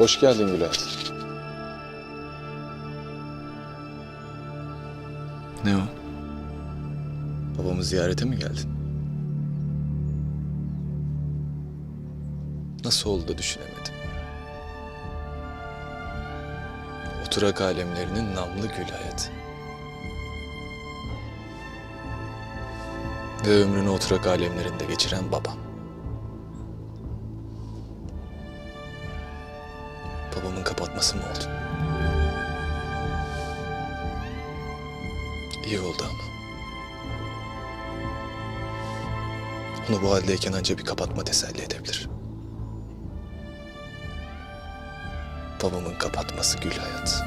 Hoş geldin Gülay. Ne o? Babamı ziyarete mi geldin? Nasıl oldu da düşünemedim. Oturak alemlerinin namlı gül hayat. Ve ömrünü oturak alemlerinde geçiren babam. Babamın kapatması mı oldu? İyi oldu ama. Onu bu haldeyken anca bir kapatma teselli edebilir. Babamın kapatması gül hayat.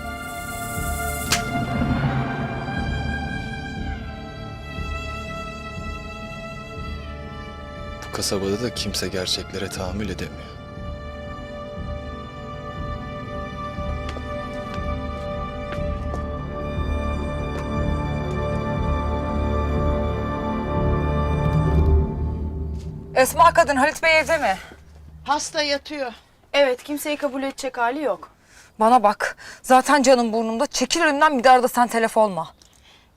Bu kasabada da kimse gerçeklere tahammül edemiyor. Esma kadın Halit Bey evde mi? Hasta yatıyor. Evet, kimseyi kabul edecek hali yok. Bana bak. Zaten canım burnumda. Çekil önümden bir daha da sen telef olma.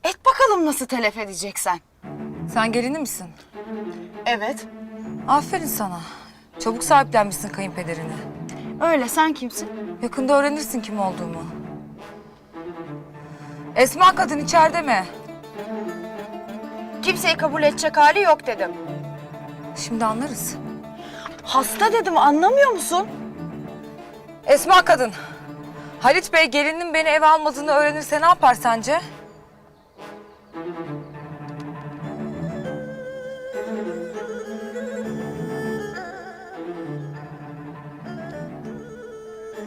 Et bakalım nasıl telef edeceksen. Sen gelini misin? Evet, Aferin sana. Çabuk sahiplenmişsin kayınpederini. öyle. Sen kimsin? Yakında öğrenirsin kim olduğumu. Esma kadın içeride mi? Kimseyi kabul edecek hali yok dedim. Şimdi anlarız. Hasta dedim, anlamıyor musun? Esma kadın. Halit Bey gelinin beni eve almadığını öğrenirse ne yapar sence?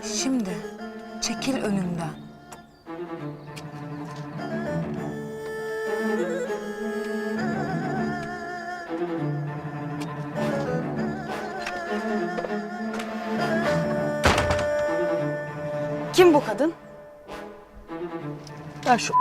Şimdi çekil önümden. Kim bu kadın? Ver şu